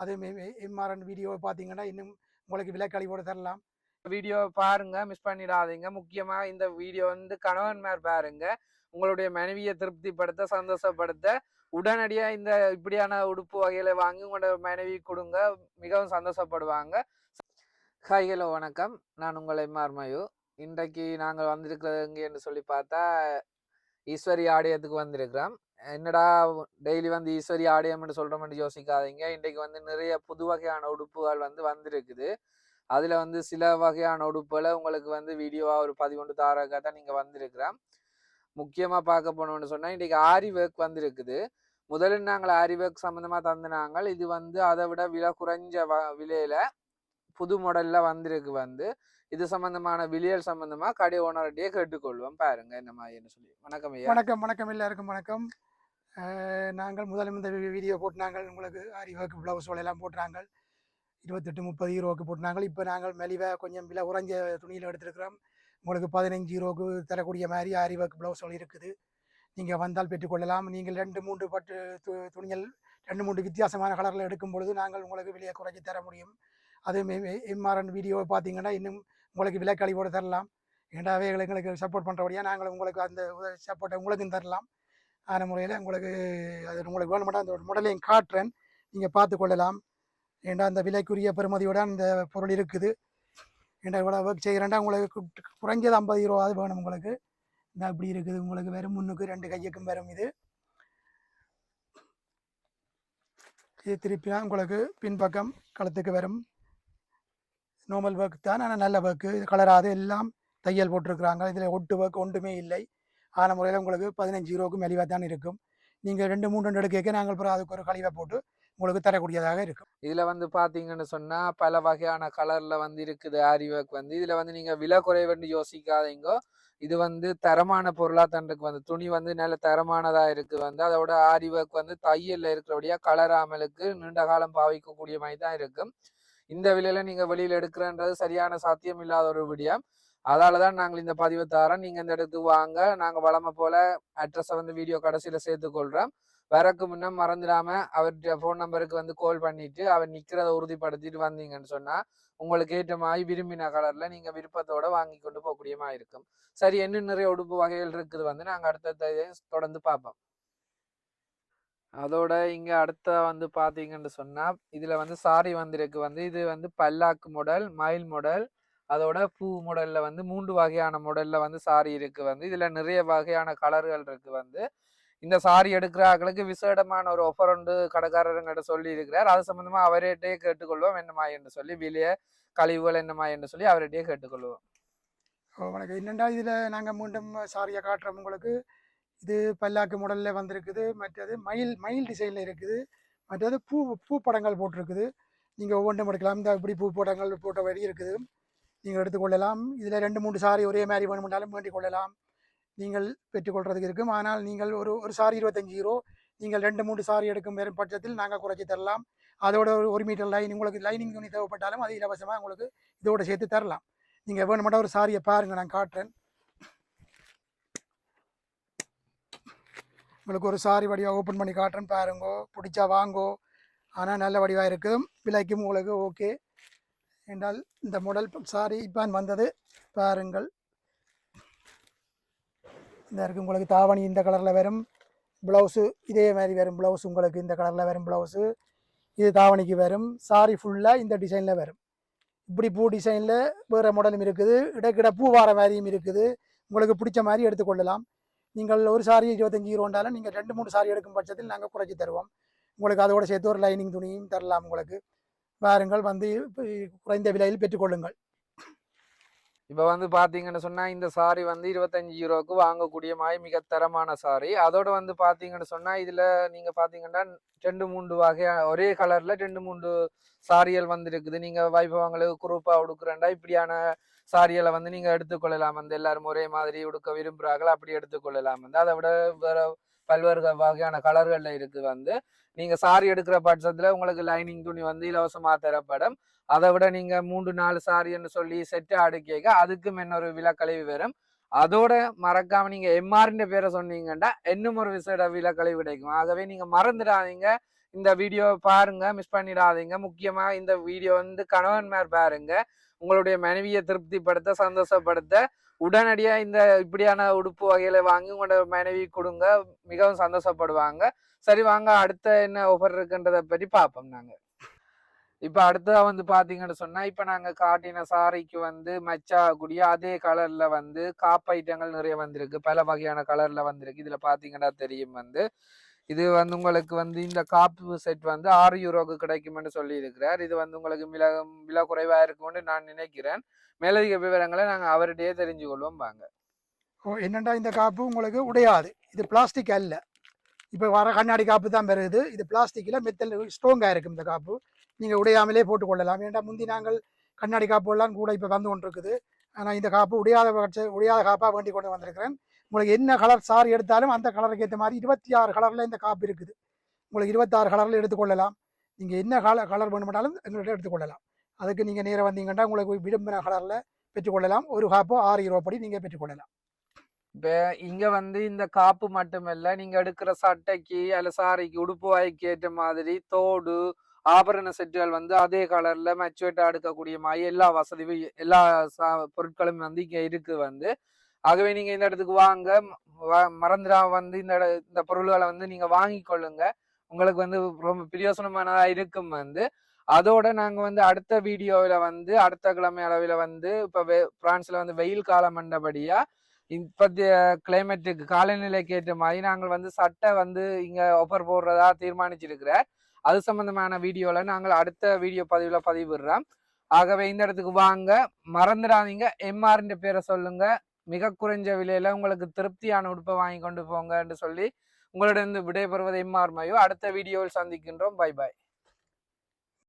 அதே எம்ஆர்என் வீடியோவை பார்த்தீங்கன்னா இன்னும் உங்களுக்கு விலைக்கழிவோடு தரலாம். வீடியோ பாருங்க மிஸ் பண்ணிடாதீங்க. முக்கியமா இந்த வீடியோ வந்து கணவன்மார் பாருங்க. உங்களுடைய மனைவியை திருப்திப்படுத்த சந்தோஷப்படுத்த உடனடியா இந்த இப்படியான உடுப்பு வகையில வாங்கி உங்களோட மனைவி கொடுங்க. மிகவும் சந்தோஷப்படுவாங்க. ஹாய் ஹலோ வணக்கம். நான் உங்கள் எம்ஆர் மயு. இன்றைக்கு நாங்கள் வந்திருக்கிறது எங்கே என்று சொல்லி பார்த்தா ஈஸ்வரி ஆடியத்துக்கு வந்திருக்கிறோம். என்னடா டெய்லி வந்து ஈஸ்வரி ஆடியம்னு சொல்கிறோம்னு யோசிக்காதீங்க. இன்றைக்கு வந்து நிறைய புது வகையான உடுப்புகள் வந்து வந்திருக்குது. அதில் வந்து சில வகையான உடுப்புகளை உங்களுக்கு வந்து வீடியோவாக ஒரு பதிவொன்று தாரக்காக தான் நீங்கள் வந்திருக்கிறேன். முக்கியமாக பார்க்க போனோம்னு சொன்னால் இன்றைக்கி ஆரி ஒர்க் வந்திருக்குது. முதல்ல நாங்கள் ஆரி ஒர்க் சம்மந்தமாக தந்தினாங்க இது வந்து அதை விட விலை குறைஞ்ச வ விலையில் புது மாடலில் வந்திருக்கு வந்து. இது சம்பந்தமான விலையல் சம்பந்தமா கடை ஓனர்கிட்டயே கேட்டுக்கொள்வோம். பாருங்க என்ன மாதிரின்னு சொல்லி. வணக்கம் ஐயா. வணக்கம் வணக்கம். எல்லாருக்கும் வணக்கம். நாங்கள் முதல்ல இந்த வீடியோ போட்டு நாங்கள் உங்களுக்கு அறிவாக்கு ப்ளவுஸ் வலையெல்லாம் போட்டுறாங்க. இருபத்தெட்டு முப்பது ஹீரோவுக்கு போட்டுனாங்க இப்போ நாங்கள் மெலிவை கொஞ்சம் விலை குறைஞ்ச துணியில் எடுத்துருக்கிறோம். உங்களுக்கு பதினஞ்சு ஹீரோவுக்கு தரக்கூடிய மாதிரி ஆரிவாக்கு ப்ளவுஸ்கள் இருக்குது. நீங்கள் வந்தால் பெற்றுக்கொள்ளலாம் நீங்கள் ரெண்டு மூன்று பட்டு து துணிகள் ரெண்டு மூன்று வித்தியாசமான கலரில் எடுக்கும் பொழுது நாங்கள் உங்களுக்கு விலையை குறைச்சி தர முடியும். அதே எம்ஆர்என் வீடியோவை பார்த்தீங்கன்னா இன்னும் உங்களுக்கு விலைக்கழிவோடு தரலாம். ஏண்டாவே எங்களுக்கு சப்போர்ட் பண்ணுறபடியாக நாங்கள் உங்களுக்கு அந்த சப்போர்ட்டை உங்களுக்கும் தரலாம். ஆன முறையில் உங்களுக்கு அது உங்களுக்கு வேணுமெண்டா அந்த முடலையும் காட்டுறேன். நீங்கள் பார்த்து கொள்ளலாம். ஏண்டா அந்த விலைக்குரிய பெருமதியோட அந்த பொருள் இருக்குது? ஏண்டா இவ்வளோ ஒர்க் செய்கிறேன்டா உங்களுக்கு குறைஞ்சது ஐம்பது ரூபாவது வேணும் உங்களுக்கு. இந்த இப்படி இருக்குது உங்களுக்கு வெறும் முன்னுக்கு ரெண்டு கையுக்கும் வரும் இது. இது திருப்பினா உங்களுக்கு பின்பக்கம் களத்துக்கு வரும் நார்மல் ஒர்க் தான் ஆனால் நல்ல ஒர்க்கு இது கலராது எல்லாம் தையல் போட்டிருக்கிறாங்க. இதில் ஒட்டு ஒர்க் ஒன்றுமே இல்லை. ஆன முறையில் உங்களுக்கு பதினஞ்சு ரூபாய்க்கு மெலிவாக தான் இருக்கும். நீங்கள் ரெண்டு மூணு ரெண்டு எடுக்க நாங்கள் அப்புறம் அதுக்கு ஒரு கழிவை போட்டு உங்களுக்கு தரக்கூடியதாக இருக்கும். இதில் வந்து பார்த்தீங்கன்னு சொன்னால் பல வகையான கலரில் வந்து இருக்குது ஆரி ஒர்க் வந்து. இதில் வந்து நீங்கள் விலை குறைவுன்னு யோசிக்காதீங்க. இது வந்து தரமான பொருளாக தண்டுக்கு வந்து துணி வந்து நல்ல தரமானதாக இருக்குது வந்து அதோட ஆரி ஒர்க் வந்து தையலில் இருக்கிறபடியாக கலராமலுக்கு நீண்ட காலம் பாவிக்கக்கூடிய மாதிரி தான் இருக்கும். இந்த விலையில நீங்கள் வெளியில் எடுக்கிறன்றது சரியான சாத்தியம் இல்லாத ஒரு விடியம். அதால தான் நாங்கள் இந்த பதிவை தரோம் நீங்கள் இந்த இடத்துக்கு வாங்க. நாங்கள் வளமை போல அட்ரஸை வந்து வீடியோ கடைசியில் சேர்த்துக்கொள்கிறோம் வரக்கு முன்னே மறந்துடாமல் அவர்கிட்ட ஃபோன் நம்பருக்கு வந்து கால் பண்ணிவிட்டு அவர் நிற்கிறத உறுதிப்படுத்திட்டு வந்தீங்கன்னு சொன்னால் உங்களுக்கு ஏற்ற மாதிரி விரும்பின கலரில் நீங்கள் விருப்பத்தோடு வாங்கி கொண்டு போகக்கூடியமா இருக்கும். சரி என்ன நிறைய உடுப்பு வகைகள் இருக்குது வந்து நாங்கள் அடுத்த தொடர்ந்து பார்ப்போம். அதோட இங்கே அடுத்த வந்து பார்த்தீங்கன்னு சொன்னால் இதில் வந்து சாரி வந்திருக்கு. வந்து இது வந்து பல்லாக்கு மாடல் மயில் மாடல் அதோட பூ மாடல்ல வந்து மூன்று வகையான மாடல்ல வந்து சாரி இருக்கு வந்து. இதுல நிறைய வகையான கலர்கள் இருக்கு வந்து. இந்த சாரி எடுக்கிற ஆக்களுக்கு விசேடமான ஒரு ஒஃபர் உண்டு கடைக்காரருங்கிட்ட சொல்லி இருக்கிறார் அது சம்மந்தமாக அவர்கிட்டயே கேட்டுக்கொள்வோம் என்னமா என்று சொல்லி வெளியே கழிவுகள் என்னமா என்று சொல்லி அவர்கிட்டயே கேட்டுக்கொள்வோம். ஓ, வணக்கம். என்னென்னா இதில் நாங்கள் மீண்டும் சாரியை காட்டுறோம் உங்களுக்கு? இது பல்லாக்கு மாடலில் வந்திருக்குது. மற்றது மயில் மயில் டிசைனில் இருக்குது. மற்றது பூ பூ படங்கள் போட்டிருக்குது. நீங்கள் ஒவ்வொன்றும் எடுக்கலாம். இந்த இப்படி பூ படங்கள் போட்ட வழி இருக்குது. நீங்கள் எடுத்துக்கொள்ளலாம் இதில் ரெண்டு மூணு சாரி ஒரே மாதிரி வேணுமென்றாலும் வேண்டிக் கொள்ளலாம். நீங்கள் பெற்றுக்கொள்றதுக்கு இருக்கும். ஆனால் நீங்கள் ஒரு ஒரு சாரி இருபத்தஞ்சு யூரோ நீங்கள் ரெண்டு மூணு சாரி எடுக்கும் வெறும் பட்சத்தில் நாங்கள் குறைச்சி தரலாம். அதோட ஒரு ஒரு மீட்டர் லைன் உங்களுக்கு லைனிங் துணி தேவைப்பட்டாலும் அது இலவசமாக உங்களுக்கு இதோட சேர்த்து தரலாம். நீங்கள் வேணுமெண்டா ஒரு சாரியை பாருங்கள் நான் காட்டுறேன். உங்களுக்கு ஒரு சாரி வடிவாக ஓப்பன் பண்ணி காட்டுறேன் பாருங்கோ. பிடிச்சா வாங்கோ. ஆனால் நல்ல வடிவாக இருக்கும். விலைக்கும் உங்களுக்கு ஓகே. என்றால் இந்த மாடல் சாரி இப்போ வந்தது. பாருங்கள். இந்த இருக்கு உங்களுக்கு தாவணி இந்த கலரில் வரும். ப்ளவுஸு இதே மாதிரி வரும் ப்ளவுஸ் உங்களுக்கு இந்த கலரில் வரும் ப்ளவுஸு இது தாவணிக்கு வரும். சாரி ஃபுல்லாக இந்த டிசைனில் வரும். இப்படி பூ டிசைனில் வேறு மாடலும் இருக்குது. இடக்கிட பூ வார மாதிரியும் இருக்குது. உங்களுக்கு பிடிச்ச மாதிரி எடுத்துக்கொள்ளலாம் நீங்கள் ஒரு சாரி இருபத்தஞ்சி ரூபாண்டாலும் நீங்கள் ரெண்டு மூணு சாரி எடுக்கும் பட்சத்தில் நாங்கள் குறைச்சி தருவோம். உங்களுக்கு அதோட சேர்த்து ஒரு லைனிங் துணியும் தரலாம் உங்களுக்கு. வாருங்கள் வந்து குறைந்த விலையில் பெற்றுக்கொள்ளுங்கள். இப்போ வந்து பார்த்தீங்கன்னு சொன்னா இந்த சாரி வந்து இருபத்தஞ்சு யூரோவுக்கு வாங்கக்கூடிய மாதிரி மிக தரமான சாரி அதோட வந்து பார்த்தீங்கன்னு சொன்னா இதுல நீங்க பார்த்தீங்கன்னா ரெண்டு மூன்று வகையான ஒரே கலர்ல ரெண்டு மூன்று சாரிகள் வந்துருக்குது. நீங்கள் நீங்க வைபவங்களுக்கு குரூப்பா உடுக்குறேன்டா இப்படியான சாரிகளை வந்து நீங்க எடுத்துக்கொள்ளலாம். வந்து எல்லாரும் ஒரே மாதிரி உடுக்க விரும்புறார்கள் அப்படி எடுத்துக்கொள்ளலாம். வந்து அதை விட வேற பல்வேறு வகையான கலர்கள்ல இருக்கு வந்து. நீங்க சாரி எடுக்கிற பட்சத்துல உங்களுக்கு லைனிங் துணி வந்து இலவசமா தரப்படும். அதை விட நீங்க மூன்று நாலு சாரின்னு சொல்லி செட்டு அடுக்கிக்க அதுக்கும் இன்னொரு விலக்கழிவு வரும். அதோட மறக்காம நீங்க எம்ஆர்ன்ற பேரை சொன்னீங்கன்னா இன்னும் ஒரு விசேட விலக்கழிவு கிடைக்கும். ஆகவே நீங்க மறந்துடாதீங்க. இந்த வீடியோ பாருங்க மிஸ் பண்ணிடாதீங்க. முக்கியமா இந்த வீடியோ வந்து கணவன்மார் பாருங்க. உங்களுடைய மனைவியை திருப்திப்படுத்த சந்தோஷப்படுத்த உடனடியா இந்த இப்படியான உடுப்பு வகையில் வாங்கி உங்களோட மனைவி கொடுங்க. மிகவும் சந்தோஷப்படுவாங்க. சரி வாங்க. அடுத்த என்ன ஆஃபர் இருக்குன்றதை பற்றி பார்ப்போம் நாங்க. இப்போ அடுத்ததாக வந்து பார்த்தீங்கன்னு சொன்னால் இப்போ நாங்கள் காட்டின சாரிக்கு வந்து மச்சாகக்கூடிய அதே கலரில் வந்து காப்பு ஐட்டங்கள் நிறைய வந்திருக்கு. பல வகையான கலரில் வந்திருக்கு. இதில் பார்த்தீங்கன்னா தெரியும் வந்து இது வந்து உங்களுக்கு வந்து இந்த காப்பு செட் வந்து ஆறு யூரோக்கு கிடைக்கும்னு சொல்லி இருக்கிறார் இது வந்து உங்களுக்கு வில விலை குறைவாக இருக்கும்னு நான் நினைக்கிறேன். மேலதிக விவரங்களை நாங்கள் அவர்கிட்டயே தெரிஞ்சு கொள்வோம் வாங்க. ஓ என்னண்டா இந்த காப்பு? உங்களுக்கு உடையாது. இது பிளாஸ்டிக் அல்ல. இப்போ வர கண்ணாடி காப்பு தான் பெறுது. இது பிளாஸ்டிக்கில் மெத்தல் ஸ்ட்ராங்காக இருக்கும் இந்த காப்பு. நீங்கள் உடையாமலே போட்டுக்கொள்ளலாம் ஏன்டா முந்தி நாங்கள் கண்ணாடி காப்பு எல்லாம் கூட இப்போ வந்து கொண்டிருக்குது. ஆனால் இந்த காப்பு உடையாத உடையாத காப்பாக வேண்டி கொண்டு வந்திருக்கிறேன். உங்களுக்கு என்ன கலர் சாரி எடுத்தாலும் அந்த கலருக்கு ஏற்ற மாதிரி இருபத்தி ஆறு கலரில் இந்த காப்பு இருக்குது. உங்களுக்கு இருபத்தாறு கலரில் எடுத்துக்கொள்ளலாம் நீங்கள் என்ன கலர் கலர் வேணுமெனாலும் எங்கள்கிட்ட எடுத்துக்கொள்ளலாம் அதுக்கு நீங்கள் நேராக வந்தீங்கன்னா உங்களுக்கு விரும்பின கலரில் பெற்றுக்கொள்ளலாம் ஒரு காப்போ ஆறு யூரோ படி நீங்கள் பெற்றுக்கொள்ளலாம் இப்போ இங்கே வந்து இந்த காப்பு மட்டுமல்ல நீங்கள் எடுக்கிற சட்டைக்கு அல்ல சாரிக்கு உடுப்பு வாய்க்கு ஏற்ற மாதிரி தோடு ஆபரண செட்டுகள் வந்து அதே கலரில் மெச்சுவேட்டாக எடுக்கக்கூடிய மாதிரி எல்லா வசதியும் எல்லா சா- பொருட்களும் வந்து இங்கே இருக்குது வந்து ஆகவே நீங்க இந்த இடத்துக்கு வாங்க. வ- வந்து இந்த இட- இந்த பொருள்களை வந்து நீங்க வாங்கி கொள்ளுங்க. உங்களுக்கு வந்து ரொம்ப பிரயோசனமானதா இருக்கும் வந்து. அதோட நாங்க வந்து அடுத்த வீடியோவில் வந்து அடுத்த கிழமை அளவில் வந்து இப்ப வெ- பிரான்ஸ்ல வந்து வெயில் காலம் என்றபடியா இப்பத்திய கிளைமேட்டுக்கு காலநிலைக்கு ஏற்ற மாதிரி நாங்கள் வந்து சட்டை வந்து இங்க ஆஃபர் போடுறதா தீர்மானிச்சிருக்கிறார். அது சம்பந்தமான வீடியோல நாங்கள் அடுத்த வீடியோ பதிவுல பதிவிடுறோம். ஆகவே இந்த இடத்துக்கு வாங்க. மறந்துடாதீங்க எம்ஆர்ன்ற பேரை சொல்லுங்க. மிக குறைஞ்ச விலையில உங்களுக்கு திருப்தியான உடுப்பை வாங்கி கொண்டு போங்கன்னு சொல்லி உங்களிடம் விடைபெறுவது எம்ஆர் அடுத்த வீடியோவில் சந்திக்கின்றோம். Bye bye